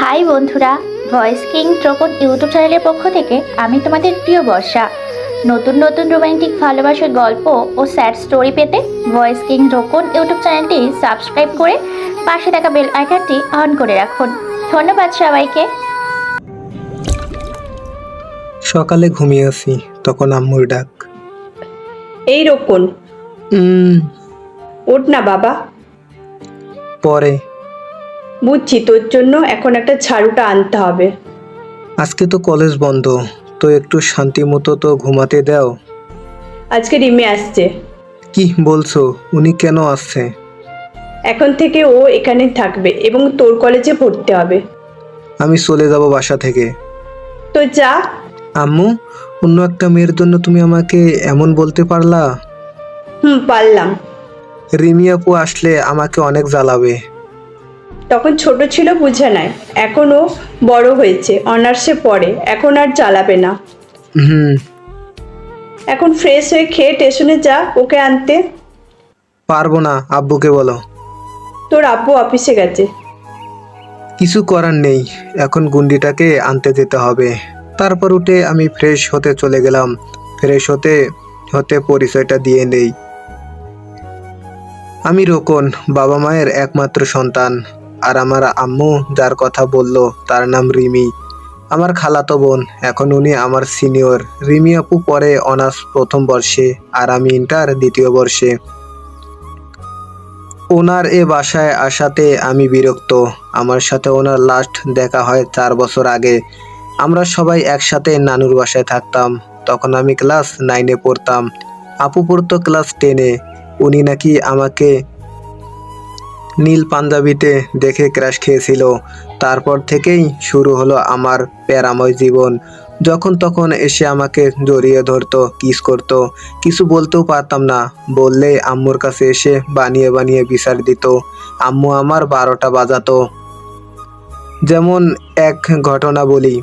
High বন্ধুরা voice king ট্রকন YouTube চ্যানেলের পক্ষ থেকে আমি তোমাদের প্রিয় বর্ষা। নতুন নতুন রোমান্টিক ভালোবাসার গল্প ও স্যাড স্টোরি পেতে ভয়েস কিং রোকন ইউটিউব চ্যানেলটি সাবস্ক্রাইব করে পাশে থাকা বেল আইকনটি অন করে রাখুন। ধন্যবাদ সবাইকে। সকালে ঘুমিয়ে আসি তখন আম্মুর ডাক। এই রকম উম, ওঠ না বাবা। পরে। বুঝছি তোর জন্য এখন একটা ঝাড়ুটা আনতে হবে। আজকে তো কলেজ বন্ধ তো একটু শান্তি মতো তো ঘুমাতে দাও। আজকে রিমে আসছে। কি বলছো উনি কেন আসছে? এখন থেকে ও এখানে থাকবে এবং তোর কলেজে পড়তে হবে। আমি চলে যাব বাসা থেকে। তো যা। আম্মু অন্য একটা মেয়ের জন্য তুমি আমাকে এমন বলতে পারলা? হুম পারলাম। রিমি আপু আসলে আমাকে অনেক জ্বালাবে। তখন ছোট ছিল বুঝে নেয় এখন ও বড় হয়েছে অনার্সে পড়ে এখন আর চালাবে না। হুম। এখন ফ্রেশ হয়ে খেয়ে স্টেশনে যা ওকে আনতে। পারব না আব্বুকে বলো। তোর আব্বু অফিসে গেছে। কিছু করার নেই এখন গুন্ডিটাকে আনতে যেতে হবে। তারপর উঠে আমি ফ্রেশ হতে চলে গেলাম। ফ্রেশ হতে হতে পরিচয়টা দিয়ে নেই। আমি রোকন বাবা মায়ের একমাত্র সন্তান। আর আমার আম্মু যার কথা বলল, তার নাম রিমি। আমার খালাতো বোন, এখন উনি আমার সিনিয়র। রিমি আপু পরে অনার্স প্রথম বর্ষে আর আমি ইন্টার দ্বিতীয় বর্ষে। ওনার এ বাসায় আসাতে আমি বিরক্ত। আমার সাথে ওনার লাস্ট দেখা হয় চার বছর আগে। আমরা সবাই একসাথে নানুর বাসায় থাকতাম। তখন আমি ক্লাস নাইনে পড়তাম। আপু পড়তো ক্লাস টেনে উনি নাকি আমাকে নীল পাঞ্জাবিতে দেখে ক্র্যাশ খেয়েছিল। তারপর থেকেই শুরু হলো আমার প্যারাময় জীবন। যখন তখন এসে আমাকে জড়িয়ে ধরতো, কিস করতো। কিছু বলতেও পারতাম না। বললেই আম্মুর কাছে এসে বানিয়ে বানিয়ে বিচার দিত। আম্মু আমার বারোটা বাজাতো। যেমন এক ঘটনা বলি,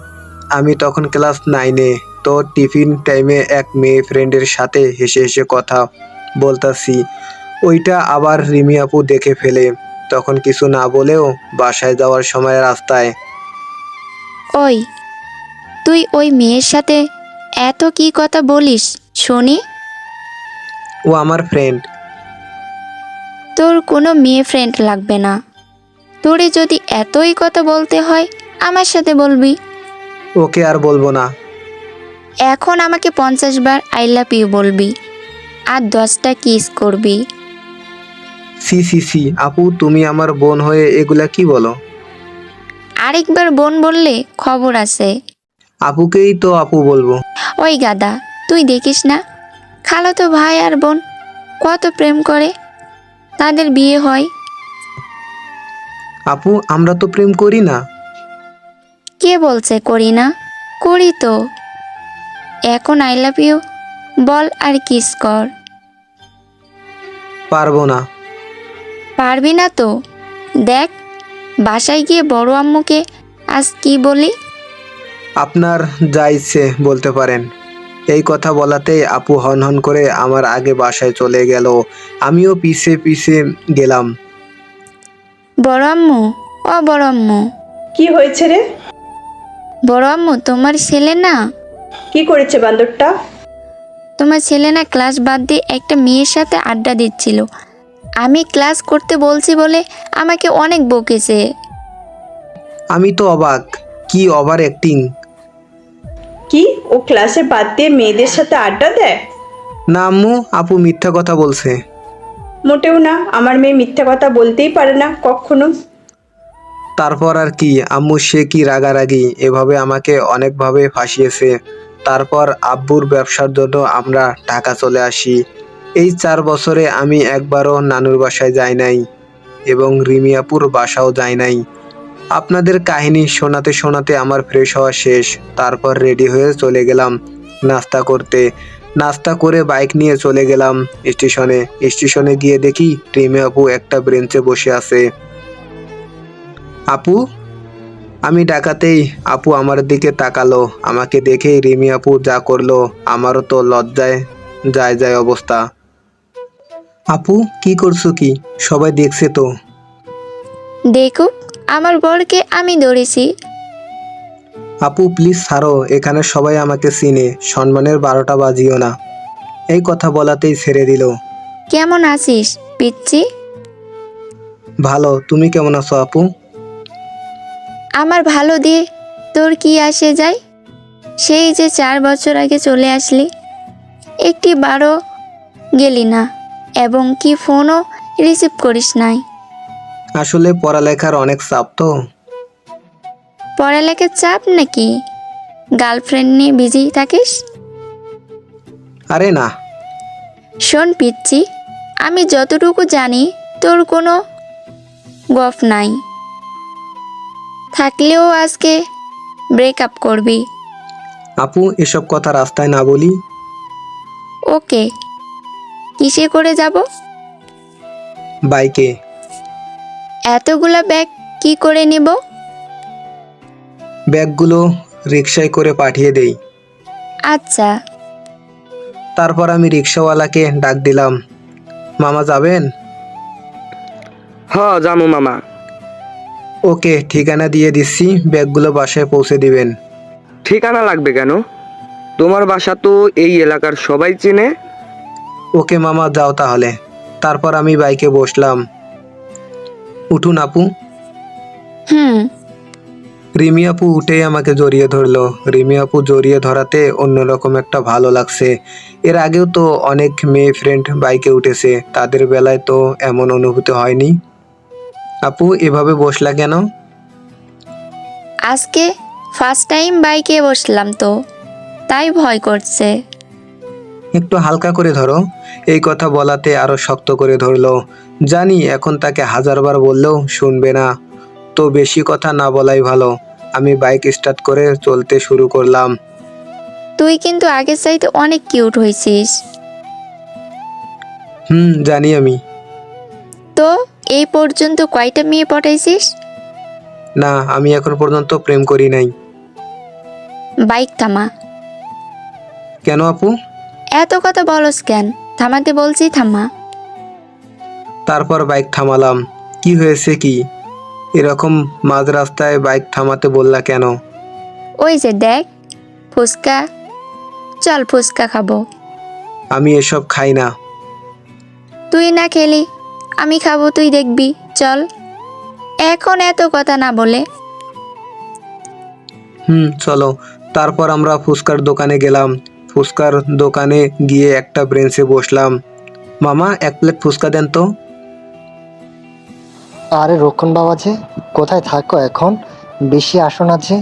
আমি তখন ক্লাস নাইনে, তো টিফিন টাইমে এক মেয়ে ফ্রেন্ডের সাথে হেসে হেসে কথা বলতাছি। ওইটা আবার রিমি আপু দেখে ফেলে। তখন কিছু না বলেও বাসায় যাওয়ার সময় রাস্তায় ওই তুই ওই মেয়ের সাথে এত কি কথা বলিস শুনি? ও আমার ফ্রেন্ড তোর কোনো মেয়ে ফ্রেন্ড লাগবে না। তোরে যদি এতই কথা বলতে হয় আমার সাথে বলবি। ওকে আর বলব না। এখন আমাকে পঞ্চাশ বার আই লাভ ইউ বলবি। আর দশটা কিস করবি। সি সি সি আপু তুমি আমার বোন হয়ে এগুলা কি বলো? আরেকবার বোন বললে খবর আছে। আপুকেই তো আপু বলব। ওই গাদা তুই দেখিস না? খালাতো ভাই আর বোন কত প্রেম করে তাদের বিয়ে হয়। আপু আমরা তো প্রেম করি না। কে বলছে করি না? করি তো। এখন আই লাভ ইউ বল আর কিস কর। পারব না। পারবি না তো? দেখ বাসায় গিয়ে বড় আম্মুকে আজ কি বলি? আপনার যা ইচ্ছে বলতে পারেন। এই কথা বলাতেই আপু হন হন করে আমার আগে বাসায় চলে গেল। আমিও পিছে পিছে গেলাম। বড় আম্মু ও বড় আম্মু। কি হয়েছে রে? বড় আম্মু তোমার ছেলে না? কি করেছে বান্দরটা? তোমার ছেলে না ক্লাস বাদ দিয়ে একটা মেয়ের সাথে আড্ডা দিচ্ছিল। আমি ক্লাস করতে বলছি বলে আমাকে অনেক বকেছে। আমি তো অবাক কি ওভার অ্যাক্টিং। কি? ও ক্লাসে বাদ দিয়ে মেয়েদের সাথে আড্ডা দেয়? না আম্মু আপু মিথ্যা কথা বলছে। মোটেও না আমার মেয়ে মিথ্যা কথা বলতেই পারে না কখনো। তারপর আর কি আম্মু সে কি রাগারাগি এভাবে আমাকে অনেকভাবে ফাঁসিয়েছে। তারপর আব্বুর ব্যবসার জন্য আমরা ঢাকা চলে আসি। এই চার বছরে আমি একবারও নানুর বাসায় যাই নাই এবং রিমিয়াপুর বাসাও যাই নাই। আপনাদের কাহিনী শোনাতে শোনাতে আমার ফ্রেশ হওয়া শেষ। তারপর রেডি হয়ে চলে গেলাম নাস্তা করতে। নাস্তা করে বাইক নিয়ে চলে গেলাম স্টেশনে। স্টেশনে গিয়ে দেখি রিমি আপু একটা ব্রেঞ্চে বসে আছে। আপু, আমি ডাকাতেই আপু আমার দিকে তাকালো। আমাকে দেখেই রিমি আপু যা করল, আমারও তো লজ্জায় যায় যায় অবস্থা। আপু কি করছ কি? সবাই দেখছে তো। দেখুক আমার বরকে আমি ধরেছি। আপু প্লিজ ছাড়ো এখানে সবাই আমাকে চিনে সম্মানের বারোটা বাজিও না। এই কথা বলাতেই ছেড়ে দিল। কেমন আছিস পিচ্ছি ভালো তুমি কেমন আছো আপু? আমার ভালো দিয়ে তোর কি আসে যায়? সেই যে চার বছর আগে চলে আসলি একটি বারো গেলি না। এবং কি ফোনও রিসিভ করিস নাই। আসলে পড়ালেখার অনেক চাপ তো। পড়ালেখার চাপ নাকি? গার্লফ্রেন্ড নিয়ে বিজি থাকিস? আরে না। শোন পিচ্ছি আমি যতটুকু জানি তোর কোনো গফ নাই। থাকলেও আজকে ব্রেকআপ করবি। আপু এসব কথা রাস্তায় না বলি। ওকে। কিসে করে যাব? বাইকে। এতগুলা ব্যাগ কি করে নেব? ব্যাগগুলো রিক্সায় করে পাঠিয়ে দেই। আচ্ছা। তারপর আমি রিক্সাওয়ালাকে ডাক দিলাম মামা যাবেন? হ জামু মামা। ওকে ঠিকানা দিয়ে দিচ্ছি ব্যাগগুলো বাসায় পৌঁছে দিবেন। ঠিকানা লাগবে কেন? তোমার বাসা তো এই এলাকার সবাই চেনে। ওকে মামা যাও তাহলে। তারপর আমি বাইকে বসলাম। উঠুন আপু। হুম। রিমি আপু উঠেই আমাকে জড়িয়ে ধরলো। রিমি আপু জড়িয়ে ধরাতে অন্যরকম একটা ভালো লাগছে। এর আগেও তো অনেক মেয়ে ফ্রেন্ড বাইকে উঠেছে। তাদের বেলায় তো এমন অনুভূতি হয়নি। আপু এভাবে বসলা কেন? আজকে ফার্স্ট টাইম বাইকে বসলাম তো। তাই ভয় করছে। একটু হালকা করে ধরো। এই কথা বলাতে আরও শক্ত করে ধরলো। জানি এখন তাকে হাজারবার বললেও শুনবে না। তো বেশি কথা না বলাই ভালো। আমি বাইক স্টার্ট করে চলতে শুরু করলাম। তুই কিন্তু আগের চাইতে অনেক কিউট হয়েছিস। হুম জানি আমি। তো এই পর্যন্ত কয়টা মেয়ে পটাইছিস? না আমি এখন পর্যন্ত প্রেম করি নাই। বাইক থামা। কেন আপু? এত কথা বলস কেন? থামাতে বলছি থামা। তারপর বাইক থামালাম। কি হয়েছে কি? এরকম মাঝ রাস্তায় বাইক থামাতে বললা কেন? ওই যে দেখ ফুচকা। চল ফুচকা খাব। আমি এসব খাই না। তুই না খেলি আমি খাব তুই দেখবি। চল। এখন এত কথা না বলে। হুম চলো। তারপর আমরা ফুচকার দোকানে গেলাম। ফুচকার দোকানে গিয়ে একটা ব্রেঞ্চে বসলাম। মামা এক প্লেট ফুচকা দেন তো। আরে রক্ষণ বাবা যে কোথায় থাকো এখন? বেশি আসন আছে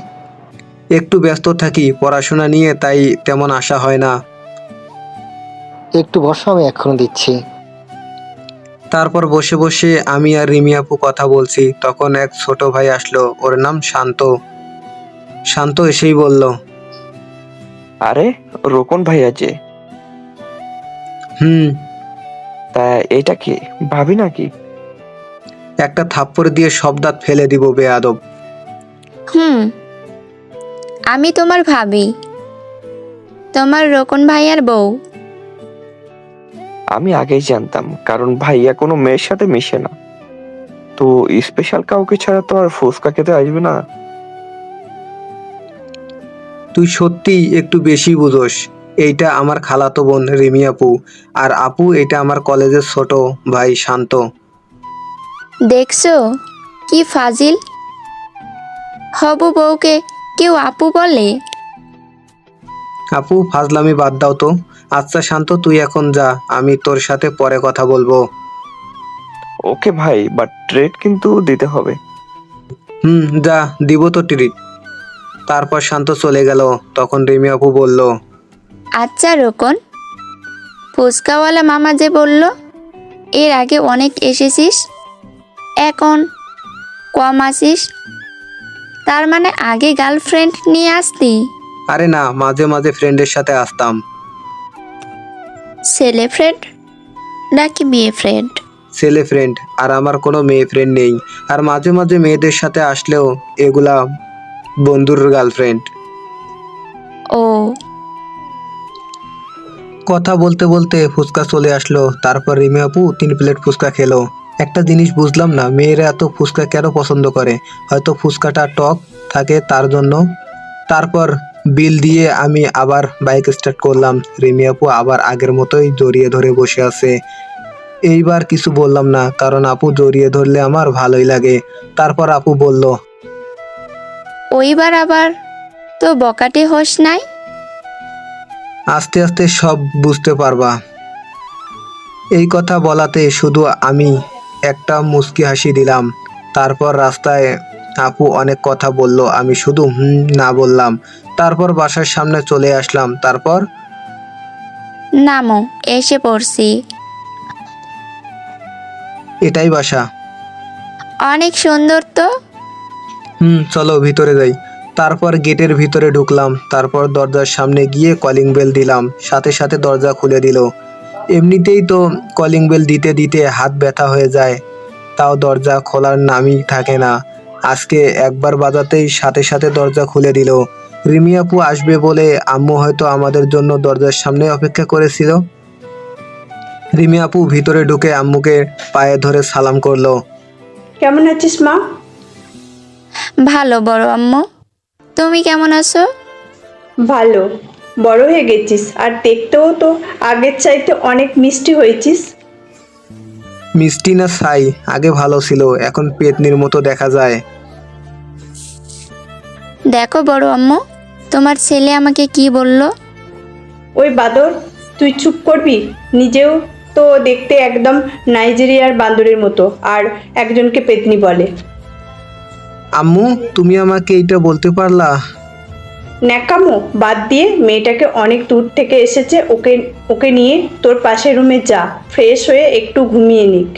একটু ব্যস্ত থাকি পড়াশোনা নিয়ে তাই তেমন আশা হয় না। একটু বসো আমি এখন দিচ্ছি। তারপর বসে বসে আমি আর রিমি আপু কথা বলছি। তখন এক ছোট ভাই আসলো ওর নাম শান্ত। শান্ত এসেই বলল আরে রোকন ভাই আছে হুম। তা এটা কি ভাবি নাকি? একটা থাপ্পড় দিয়ে সব দাঁত ফেলে দিব বেয়াদব। হুম। আমি তোমার ভাবি। তোমার রকন ভাইয়ার বউ। আমি আগেই জানতাম কারণ ভাইয়া কোনো মেয়ের সাথে মিশে না। তো স্পেশাল কাউকে ছাড়া তো আর ফুচকা খেতে আসবে না। তুই সত্যিই একটু বেশি বুঝোস। এইটা আমার খালাতো বোন রিমি আপু। আর আপু এটা আমার কলেজের ছোট ভাই শান্ত। দেখছ? কি ফাজিল? হবু বউকে কেউ আপু বলে? আপু ফাজলামি বাদ দাও তো। আচ্ছা শান্ত তুই এখন যা। আমি তোর সাথে পরে কথা বলব। ওকে ভাই বাট ট্রেড কিন্তু দিতে হবে। হুম যা দিব তো ট্রিট তারপর শান্ত চলে গেল। তখন রিমি আপু বলল আচ্ছা রকন ফুচকাওয়ালা মামা যে বলল এর আগে অনেক এসেছিস এখন কম আসিস তার মানে আগে গার্লফ্রেন্ড নিয়ে আসতি? আরে না মাঝে মাঝে ফ্রেন্ডের সাথে আসতাম। ছেলে ফ্রেন্ড নাকি মেয়ে ফ্রেন্ড ছেলে ফ্রেন্ড আর আমার কোনো মেয়ে ফ্রেন্ড নেই। আর মাঝে মাঝে মেয়েদের সাথে আসলেও এগুলা বন্ধুর গার্লফ্রেন্ড ও। কথা বলতে বলতে ফুচকা চলে আসলো তারপর রিমি আপু তিন প্লেট ফুচকা খেলো। একটা জিনিস বুঝলাম না মেয়েরা এত ফুচকা কেন পছন্দ করে? হয়তো ফুচকাটা টক থাকে তার জন্য। তারপর বিল দিয়ে আমি আবার বাইক স্টার্ট করলাম। রিমি আপু আবার আগের মতোই জড়িয়ে ধরে বসে আছে। এইবার কিছু বললাম না কারণ আপু জড়িয়ে ধরলে আমার ভালোই লাগে। তারপর আপু বলল ওইবার আবার তো বকাটে হোস নাই? আস্তে আস্তে সব বুঝতে পারবা। এই কথা বলাতে শুধু আমি একটা মুচকি হাসি দিলাম। তারপর রাস্তায় আপু অনেক কথা বলল আমি শুধু হুম না বললাম। তারপর বাসার সামনে চলে আসলাম। তারপর? নামো এসে পড়ছি। এটাই বাসা। অনেক সুন্দর তো। হুম, চলো ভিতরে যাই। তারপর গেটের ভিতরে ঢুকলাম। তারপর দরজার সামনে গিয়ে কলিং বেল দিলাম। সাথে সাথে দরজা খুলে দিল। এমনিতেই তো কলিং বেল দিতে দিতে হাত ব্যথা হয়ে যায়। তাও দরজা খোলার নামই থাকে না। আজকে একবার বাজাতেই সাথে সাথে দরজা খুলে দিল। রিমি আপু আসবে বলে আম্মু হয়তো আমাদের জন্য দরজার সামনে অপেক্ষা করেছিল। রিমি আপু ভিতরে ঢুকে আম্মুকে পায়ে ধরে সালাম করল। কেমন আছিস মা? ভালো বড় আম্মু। তুমি কেমন আছো? ভালো। বড় হয়ে গেছিস আর দেখতেও তো আগের চাইতে অনেক মিষ্টি হয়েছিস। মিষ্টি না সাই আগে ভালো ছিল এখন পেতনির মতো দেখা যায়। দেখো বড় আম্মু তোমার ছেলে আমাকে কি বলল? ওই বাদর তুই চুপ করবি? নিজেও তো দেখতে একদম নাইজেরিয়ার বান্দরের মতো আর একজনকে পেতনি বলে। আম্মু তুমি আমাকে এটা বলতে পারলা? ন্যাকামো বাদ দিয়ে মেয়েটাকে অনেক দূর থেকে এসেছে ওকে ওকে নিয়ে তোর পাশের রুমে যা ফ্রেশ হয়ে একটু ঘুমিয়ে নিক।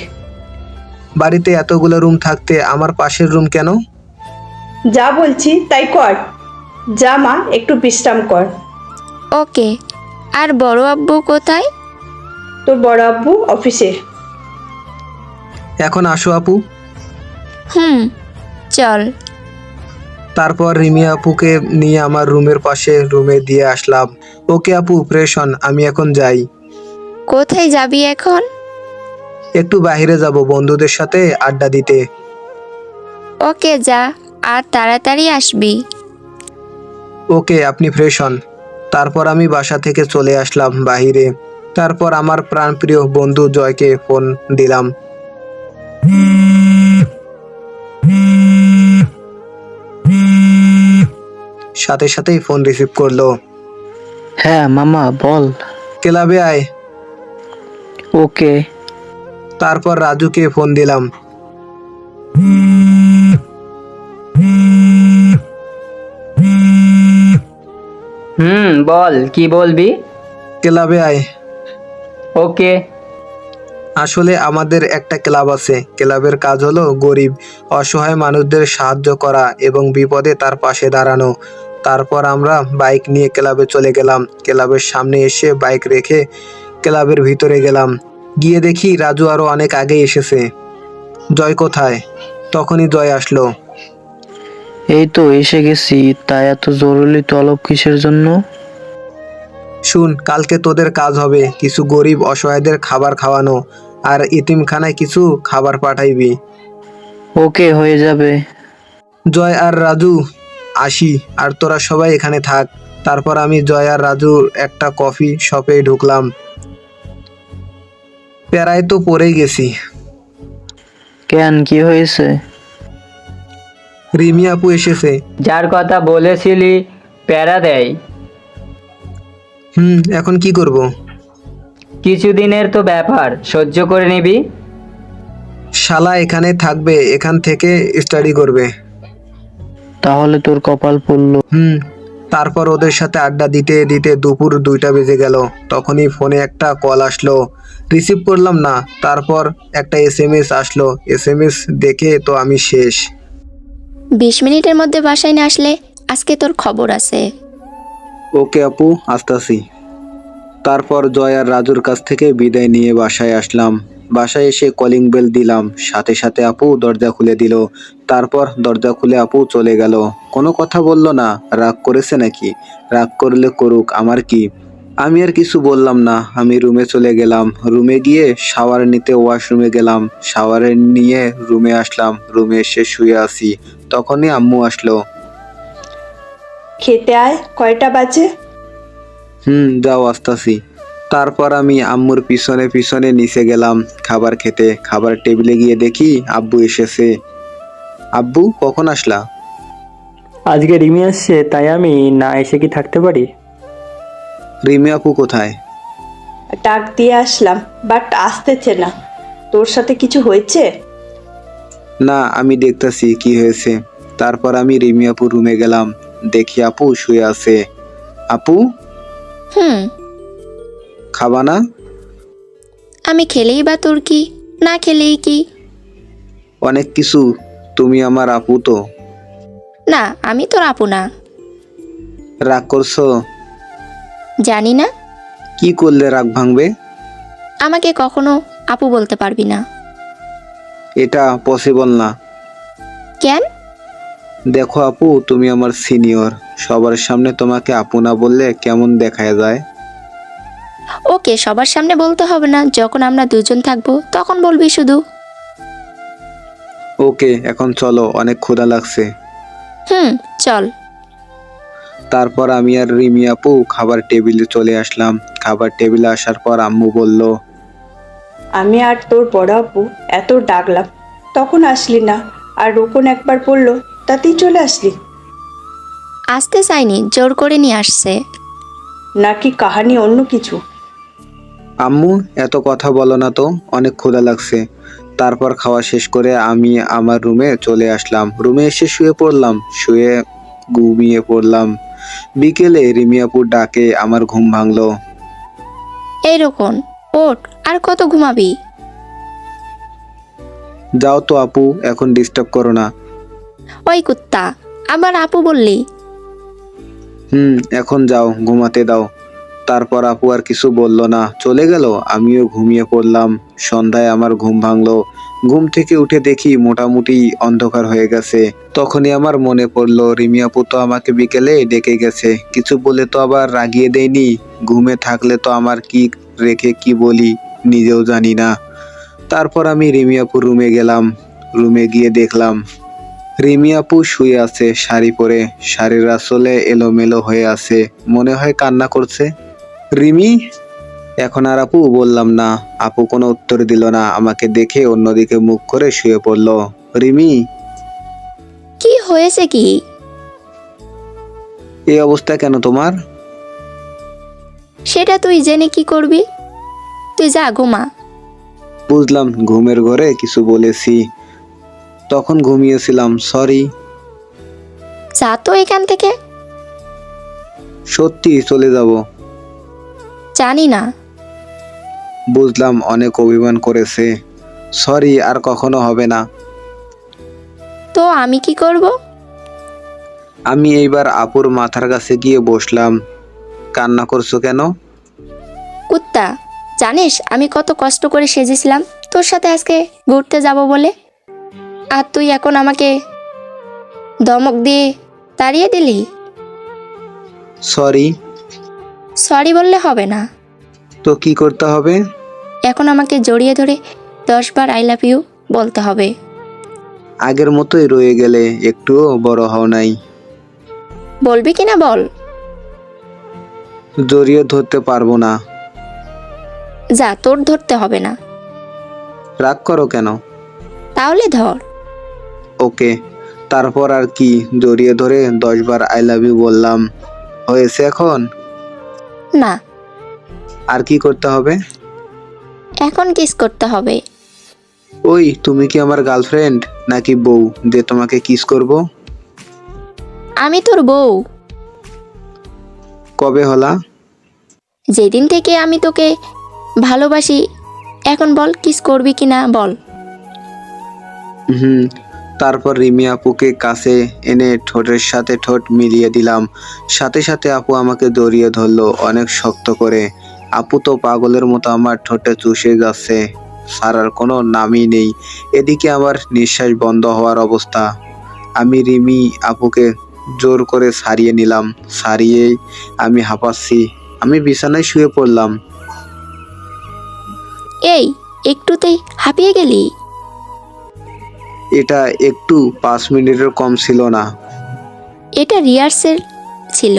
বাড়িতে এতগুলো রুম থাকতে আমার পাশের রুম কেন? যা বলছি তাই কর। যা মা একটু বিশ্রাম কর। ওকে আর বড় আব্বু কোথায়? তোর বড় আব্বু অফিসে। এখন আসো আপু। হুম চল। তারপর রিমি আপুকে নিয়ে আমার রুমের পাশে রুমে দিয়ে আসলাম। ওকে আপু ফ্রেশ হন আমি এখন যাই। কোথায় যাবি এখন? একটু বাইরে যাব বন্ধুদের সাথে আড্ডা দিতে। ওকে যা আর তাড়াতাড়ি আসবি। ওকে আপনি ফ্রেশ হন। তারপর আমি বাসা থেকে চলে আসলাম বাইরে তারপর আমার প্রাণপ্রিয় বন্ধু জয়কে ফোন দিলাম। সাথে সাথেই ফোন রিসিভ করল। হ্যাঁ মামা বল। ক্লাবে আয়? ওকে। তারপর রাজুকে ফোন দিলাম। হুম বল কি বলবি? ক্লাবে আয়? ওকে। আসলে আমাদের একটা ক্লাব আছে। ক্লাবের কাজ হলো গরিব অসহায় মানুষদের সাহায্য করা এবং বিপদে তার পাশে দাঁড়ানো। তারপর আমরা বাইক নিয়ে ক্লাবে চলে গেলাম। ক্লাবের সামনে এসে বাইক রেখে ক্লাবের ভিতরে গেলাম। গিয়ে দেখি রাজু আরও অনেক আগে এসেছে। জয় কোথায়? তখনই জয় আসলো। এই তো এসে গেছি তাই এত জরুরি তলব কিসের জন্য? শুন কালকে তোদের কাজ হবে কিছু গরিব অসহায়দের খাবার খাওয়ানো আর ইতিমখানায় কিছু খাবার পাঠাইবি। ওকে হয়ে যাবে। জয় আর রাজু। আসি আর তোরা সবাই এখানে থাক। তারপর আমি জয় আর রাজু একটা কফি শপে ঢুকলাম। প্যারায় তো পড়েই গেছি। কেন কি হয়েছে? রিমি আপু এসেছে। যার কথা বলেছিলি প্যারা দেয়। হুম এখন কি করব? কিছুদিনের তো ব্যাপার সহ্য করে নিবি। শালা এখানে থাকবে এখান থেকে স্টাডি করবে। তাহলে তোর কপাল পড়ল হুম তারপর ওদের সাথে আড্ডা দিতে দিতে দুপুর দুইটা বেজে গেল। তখনই ফোনে একটা কল আসলো। রিসিভ করলাম না তারপর একটা এস এম এস আসলো। এস এম এস দেখে তো আমি শেষ। বিশ মিনিটের মধ্যে বাসায় না আসলে আজকে তোর খবর আছে। ওকে আপু আসতাছি। তারপর জয় আর রাজুর কাছ থেকে বিদায় নিয়ে বাসায় আসলাম। বাসায় এসে কলিং বেল দিলাম। সাথে সাথে আপু দরজা খুলে দিল। তারপর দরজা খুলে আপু চলে গেল। কোনো কথা বলল না। রাগ করেছে নাকি? রাগ করলে করুক আমার কি? আমি আর কিছু বললাম না। আমি রুমে চলে গেলাম। রুমে গিয়ে শাওয়ার নিতে ওয়াশরুমে গেলাম। শাওয়ারে নিয়ে রুমে আসলাম। রুমে এসে শুয়ে আছি। তখনই আম্মু আসলো। খেতে আয় কয়টা বাজে? হুম যাও আসতাছি। তারপর আমি আম্মুর পিছনে পিছনে নিচে গেলাম খাবার খেতে। খাবার টেবিলে গিয়ে দেখি আব্বু এসেছে। আব্বু কখন আসলা? আজকে রিমি আসছে তাই আমি না এসে কি থাকতে পারি? রিমি আপু কোথায়? ডাক দিয়ে আসলাম বাট আসতেছে না। তোর সাথে কিছু হয়েছে? না আমি দেখতাছি কি হয়েছে। তারপর আমি রিমি আপু রুমে গেলাম। দেখি আপু শুয়ে আছে। আপু? হুম। খাবা না? আমি খেলেই বা তোর কি? না খেলেই কি? অনেক কিছু তুমি আমার আপু তো। না আমি তোর আপু না। রাগ করছ? জানি না। কি করলে রাগ ভাঙবে? আমাকে কখনো আপু বলতে পারবি না। এটা পসিবল না। কেন? দেখো আপু তুমি আমার সিনিয়র সবার সামনে তোমাকে আপু না বললে কেমন দেখায় যায়? ওকে সবার সামনে বলতে হবে না যখন আমরা দুজন থাকব তখন বলবি শুধু। ওকে এখন চলো অনেক ক্ষুধা লাগছে। হুম চল। তারপর আমি আর রিমি আপু খাবার টেবিলে চলে আসলাম। খাবার টেবিলে আসার পর আম্মু বলল আমি আর তোর বড় আপু এত ডাকলাম তখন আসলি না। আর রোকন একবার পড়ল তাতেই চলে আসলি। আসতে চাইনি জোর করে নিয়ে আসছে। নাকি কাহানি অন্য কিছু? আম্মু এত কথা বলো না তো অনেক ক্ষুধা লাগছে। তারপর খাওয়া শেষ করে আমি আমার রুমে চলে আসলাম। রুমে এসে শুয়ে পড়লাম শুয়ে ঘুমিয়ে পড়লাম। বিকেলে রিমিয়াপুর ডাকে আমার ঘুম ভাঙলো। এইরকম ওঠ আর কত ঘুমাবি? যাও তো আপু এখন ডিস্টার্ব করো না। ওই কুত্তা আবার আপু বললি? হুম এখন যাও ঘুমাতে দাও। তারপর আপু আর কিছু বলল না। চলে গেল? আমিও ঘুমিয়ে পড়লাম। সন্ধ্যায় আমার ঘুম ভাঙলো। ঘুম থেকে উঠে দেখি মোটামুটি অন্ধকার হয়ে গেছে। তখনই আমার মনে পড়ল, রিমি আপু তো আমাকে বিকেলে ডেকে গেছে। কিছু বলে তো আবার রাগিয়ে দেয়নি। ঘুমে থাকলে তো আমার কি রেখে কি বলি, নিজেও জানি না। তারপর আমি রিমি রুমে গেলাম। রুমে গিয়ে দেখলাম, রিমি আপু শুয়ে আছে শাড়ি পরে। শাড়ির আসলে এলোমেলো হয়ে আছে। মনে হয় কান্না করছে। রিমি? এখন আর আপু বললাম না। আপু কোনো উত্তর দিল না আমাকে দেখে অন্যদিকে মুখ করে শুয়ে পড়ল। রিমি? কি হয়েছে কি? এই অবস্থা কেন তোমার? সেটা তুই জেনে কি করবি? তুই যা ঘুমা। বুঝলাম ঘুমের ঘরে কিছু বলেছি। তখন ঘুমিয়েছিলাম সরি যা তো এখান থেকে। সত্যি চলে যাব। জানি না। বুঝলাম অনেক অভিমান করেছে। সরি আর কখনো হবে না। তো আমি কি করব? আমি এইবার আপুর মাথার কাছে গিয়ে বসলাম। কান্না করছ কেন? কুত্তা জানিস আমি কত কষ্ট করে সেজেছিলাম। তোর সাথে আজকে ঘুরতে যাব বলে। আর তুই এখন আমাকে দমক দিয়ে তাড়িয়ে দিলি? সরি সরি বললে হবে না। তো কি করতে হবে? এখন আমাকে জড়িয়ে ধরে দশবার আই লাভ ইউ বলতে হবে। আগের মতোই রয়ে গেলে একটুও বড় হও নাই। বলবি কি না বল। জড়িয়ে ধরতে পারব না। যা তোর ধরতে হবে না। রাগ করো কেন? তাহলে ধর। ওকে তারপর আর কি জড়িয়ে ধরে দশবার আই লাভ ইউ বললাম। হয়েছে এখন? না। আর কি করতে হবে? এখন কিস করতে হবে। ওই তুমি কি আমার গার্লফ্রেন্ড নাকি বউ যে তোমাকে কিস করব? আমি তোর বউ। কবে হলা? যেদিন থেকে আমি তোকে ভালোবাসি এখন বল কিস করবি কি না বল। হুম তারপর রিমি আপুকে কাছে এনে ঠোঁটের সাথে ঠোঁট মিলিয়ে দিলাম। সাথে সাথে আপু আমাকে জড়িয়ে ধরলো অনেক শক্ত করে। আপু তো পাগলের মতো আমার ঠোঁটে চুষে যাচ্ছে। সারার কোনো নামই নেই। এদিকে আমার নিঃশ্বাস বন্ধ হওয়ার অবস্থা। আমি রিমি আপুকে জোর করে সারিয়ে নিলাম। সারিয়েই আমি হাঁপাচ্ছি। আমি বিছানায় শুয়ে পড়লাম। এই, একটুতেই হাঁপিয়ে গেলি? এটা একটু পাঁচ মিনিটের কম ছিল না। এটা রিহার্সেল ছিল।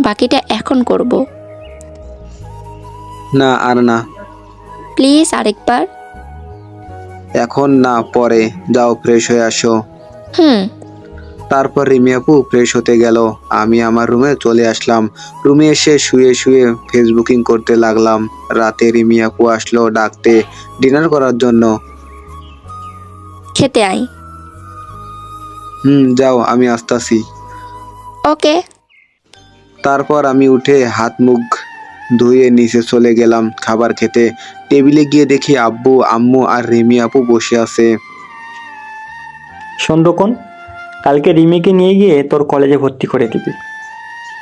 বাকিটা এখন করব। না আর না। প্লিজ আরেকবার। এখন না পরে। যাও ফ্রেশ হয়ে আসো। হুম। তারপর রিমি আপু ফ্রেশ হতে গেল। আমি আমার রুমে চলে আসলাম। রুমে এসে শুয়ে শুয়ে ফেসবুকিং করতে লাগলাম। রাতে রিমি আপু আসলো ডাকতে। ডিনার করার জন্য। খেতে আই হুম যাও আমি আসতাছি। ওকে। তারপর আমি উঠে হাত মুখ ধুয়ে নিচে চলে গেলাম খাবার খেতে। টেবিলে গিয়ে দেখি আব্বু আম্মু আর রিমি আপু বসে আছে। সন্ধ্যকোণ কালকে রিমিকে নিয়ে গিয়ে তোর কলেজে ভর্তি করে দিবি।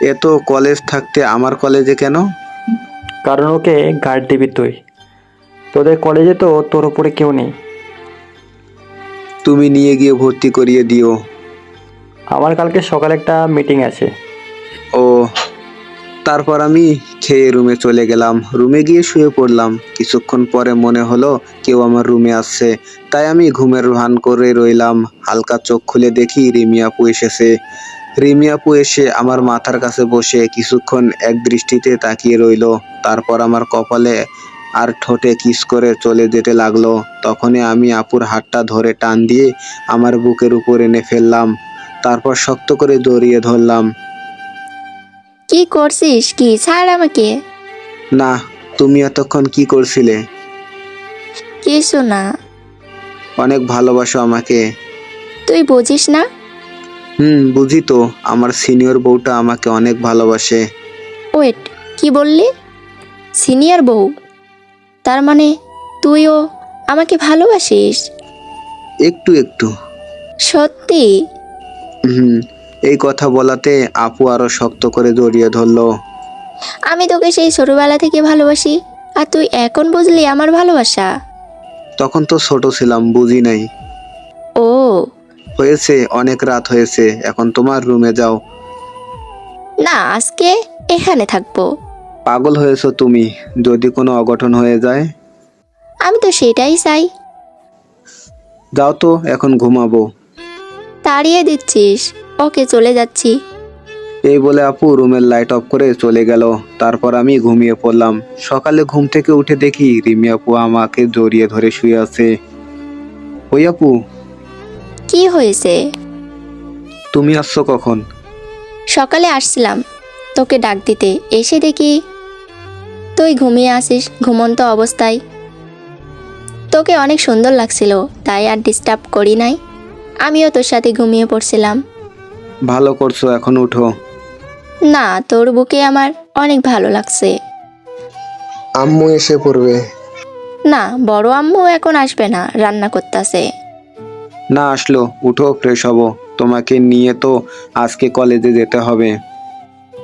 এত কলেজ থাকতে আমার কলেজে কেন? কারণ ওকে গার্ড দিবি তুই। তোদের কলেজে তো তোর উপরে কেউ নেই। তুমি নিয়ে গিয়ে ভর্তি করিয়ে দিও। আমার কালকে সকালে একটা মিটিং আছে। ও তারপর আমি খেয়ে রুমে চলে গেলাম। রুমে গিয়ে শুয়ে পড়লাম। কিছুক্ষণ পরে মনে হলো কেউ আমার রুমে আসছে। তাই আমি ঘুমের ভান করে রইলাম। হালকা চোখ খুলে দেখি রিমি আপু এসেছে। রিমি আপু এসে আমার মাথার কাছে বসে কিছুক্ষণ এক দৃষ্টিতে তাকিয়ে রইল। তারপর আমার কপালে আর ঠোঁটে কিস করে চলে যেতে লাগল। তখনই আমি আপুর হাতটা ধরে টান দিয়ে আমার বুকের উপর এনে ফেললাম। তারপর শক্ত করে জড়িয়ে ধরলাম। কি করছিস কি? ছাড় আমাকে। না তুমি এতক্ষণ কি করছিলে? কিছু না। অনেক ভালোবাসো আমাকে। তুই বুঝিস না? হুম বুঝি তো। আমার সিনিয়র বউটা আমাকে অনেক ভালোবাসে। ওয়েট কি বললি? সিনিয়র বউ? তার মানে তুইও আমাকে ভালোবাসিস? একটু একটু। সত্যি? হুম এই কথা বলাতে আপু আরও শক্ত করে জড়িয়ে ধরলো। আমি তোকে সেই ছোটবেলা থেকে ভালোবাসি আর তুই এখন বুঝলি আমার ভালোবাসা। তখন তো ছোট ছিলাম বুঝি নাই। ও। হয়েছে অনেক রাত হয়েছে এখন তোমার রুমে যাও। না আজকে এখানে থাকব। পাগল হয়েছো তুমি যদি কোনো অঘটন হয়ে যায়? আমি তো সেটাই চাই। যাও তো এখন ঘুমাবো। তাড়িয়ে দিচ্ছিস ওকে চলে যাচ্ছি। এই বলে আপু রুমের লাইট অফ করে চলে গেল তারপর আমি ঘুমিয়ে পড়লাম। সকালে ঘুম থেকে উঠে দেখি রিমি আপু আমাকে জড়িয়ে ধরে শুয়ে আছে। ওই আপু? কি হয়েছে? তুমি আসছো কখন? সকালে আসছিলাম তোকে ডাক দিতে। এসে দেখি তুই ঘুমিয়ে আসিস ঘুমন্ত অবস্থায়। তোকে অনেক সুন্দর লাগছিল তাই আর ডিস্টার্ব করি নাই। আমিও তোর সাথে ঘুমিয়ে পড়ছিলাম। ভালো করছ এখন উঠো। না তোর বুকে আমার অনেক ভালো লাগছে। আম্মু এসে পড়বে। না বড় আম্মু এখন আসবে না রান্না করতেছে। না আসলো। উঠো ফ্রেশ হব। তোমাকে নিয়ে তো আজকে কলেজে যেতে হবে।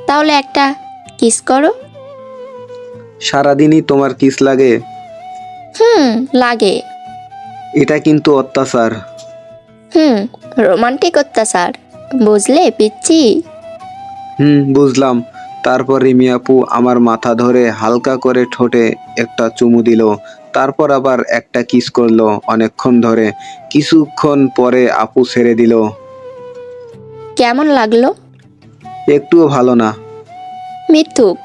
তাহলে একটা কিস করো। সারাদিনই তোমার কিস লাগে? হুম লাগে। এটা কিন্তু অত্যাচার। হুম রোমান্টিক অত্যাচার। বুঝলে পিচ্ছি হুম বুঝলাম। তারপর রিমি আপু আমার মাথা ধরে হালকা করে ঠোঁটে একটা চুমু দিল। তারপর আবার একটা কিস করল অনেকক্ষণ ধরে। কিছুক্ষণ পরে আপু ছেড়ে দিল। কেমন লাগল? একটুও ভালো না। মিথ্যুক।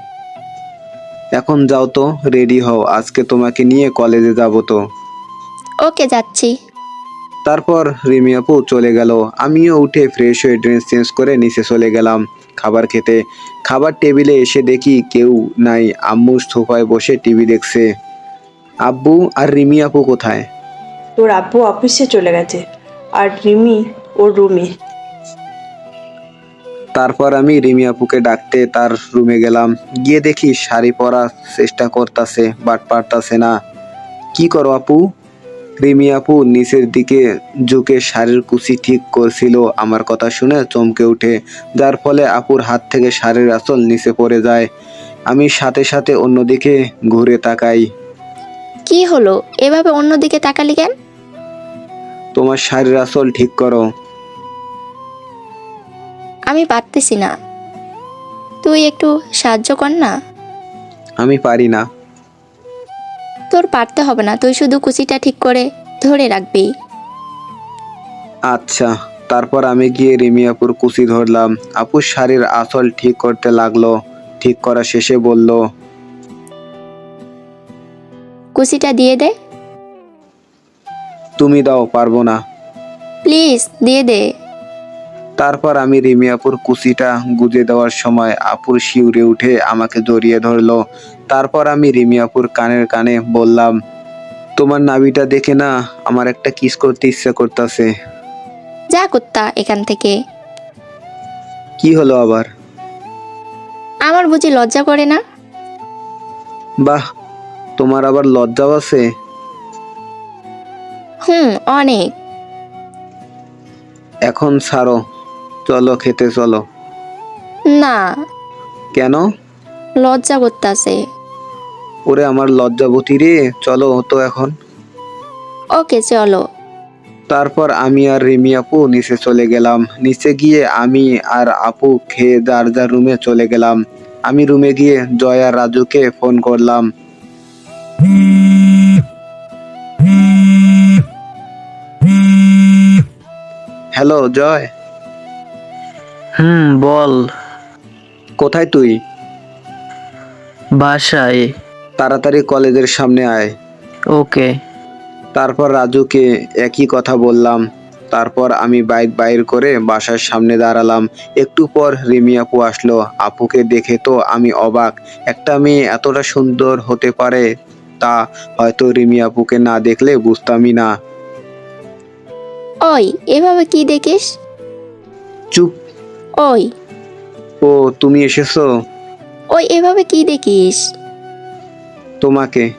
এখন যাও তো রেডি হও আজকে তোমাকে নিয়ে কলেজে যাব তো। ওকে যাচ্ছি। তারপর রিমি আপু চলে গেল। আমিও উঠে ফ্রেশ হয়ে ড্রেস চেঞ্জ করে নিচে চলে গেলাম খাবার খেতে। খাবার টেবিলে এসে দেখি কেউ নাই আম্মু সোফায় বসে টিভি দেখছে। আব্বু আর রিমি আপু কোথায়? তোর আব্বু অফিসে চলে গেছে আর রিমি ওর রুমে তারপর আমি রিমি আপুকে ডাকতে তার রুমে গেলাম। গিয়ে দেখি শাড়ি পরার চেষ্টা করতেছে বাট পারতাছে না। কি করো আপু? রিমি আপু নিচের দিকে ঝুঁকে শাড়ির কুচি ঠিক করছিল আমার কথা শুনে চমকে উঠে যার ফলে আপুর হাত থেকে শাড়ির আঁচল নিচে পড়ে যায়। আমি সাথে সাথে অন্যদিকে ঘুরে তাকাই। কি হলো? এভাবে অন্যদিকে তাকালি কেন? তোমার শাড়ির আঁচল ঠিক করো। আমি পারতেছি না। তুই একটু সাহায্য কর না। আমি পারি না। তোর পারতে হবে না তুই শুধু কুচিটা ঠিক করে ধরে রাখবি। আচ্ছা তারপর আমি গিয়ে রিমিয়াপুর কুচি ধরলাম। আপুর শাড়ির আসল ঠিক করতে লাগল ঠিক করা শেষে বলল কুচিটা দিয়ে দে। তুমি দাও পারব না। প্লিজ দিয়ে দে। তারপর আমি রিমিয়াপুর কুচিটা গুজে দেওয়ার সময় আপুর শিউরে উঠে আমাকে জড়িয়ে ধরলো। তারপর আমি রিমিয়াপুর কানের কানে বললাম তোমার নাভিটা দেখে না আমার একটা কিস করতে ইচ্ছা করতেছে। যা কুত্তা এখান থেকে। কি হলো আবার? আমার বুঝি লজ্জা করে না? বাহ তোমার আবার লজ্জাও আছে? হুম অনেক। এখন ছাড়ো। চলো খেতে চলো। না। কেন? লজ্জা করতেছে। ওরে আমার লজ্জাবতী রে চলো তো এখন। ওকে চলো। তারপর আমি আর রিমি আপু নিচে চলে গেলাম। নিচে গিয়ে আমি আর আপু খেয়ে যার যার রুমে চলে গেলাম। আমি রুমে গিয়ে জয় আর রাজুকে ফোন করলাম। হ্যালো জয়। হুম বল। কোথায় তুই? বাসায়। তাড়াতাড়ি কলেজের সামনে আয়। ওকে। তারপর রাজুকে একই কথা বললাম। তারপর আমি বাইক বাইর করে বাসার সামনে দাঁড়ালাম। একটু পর রিমি আপু আসলো। আপুকে দেখে তো আমি অবাক। একটা মেয়ে এতটা সুন্দর হতে পারে তা হয়তো রিমি আপুকে না দেখলে বুঝতামই না। ওই এভাবে কি দেখিস? চুপ ওই। ও তুমি এসেছ? ওই এভাবে কি দেখিস? তোমাকে।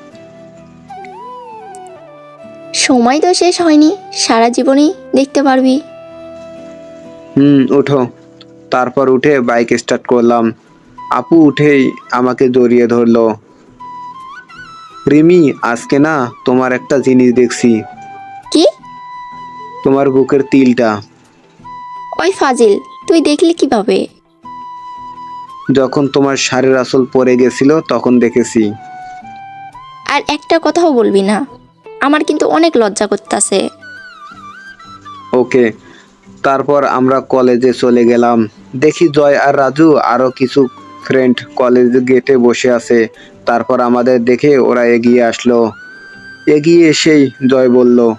সময় তো শেষ হয়নি সারা জীবনই দেখতে পারবি। হুম উঠো তারপর উঠে বাইক স্টার্ট করলাম। আপু উঠেই আমাকে জড়িয়ে ধরলো। রিমি আজকে না তোমার একটা জিনিস দেখছি। কি? তোমার বুকের তিলটা। ওই ফাজিল। তুই দেখলি কীভাবে? যখন তোমার শাড়ির আসল পরে গেছিল তখন দেখেছি। আর একটা কথাও বলবি না। আমার কিন্তু অনেক লজ্জা করতেছে। ওকে তারপর আমরা কলেজে চলে গেলাম। দেখি জয় আর রাজু আরও কিছু ফ্রেন্ড কলেজ গেটে বসে আছে। তারপর আমাদের দেখে ওরা এগিয়ে আসলো। এগিয়ে এসেই জয় বলল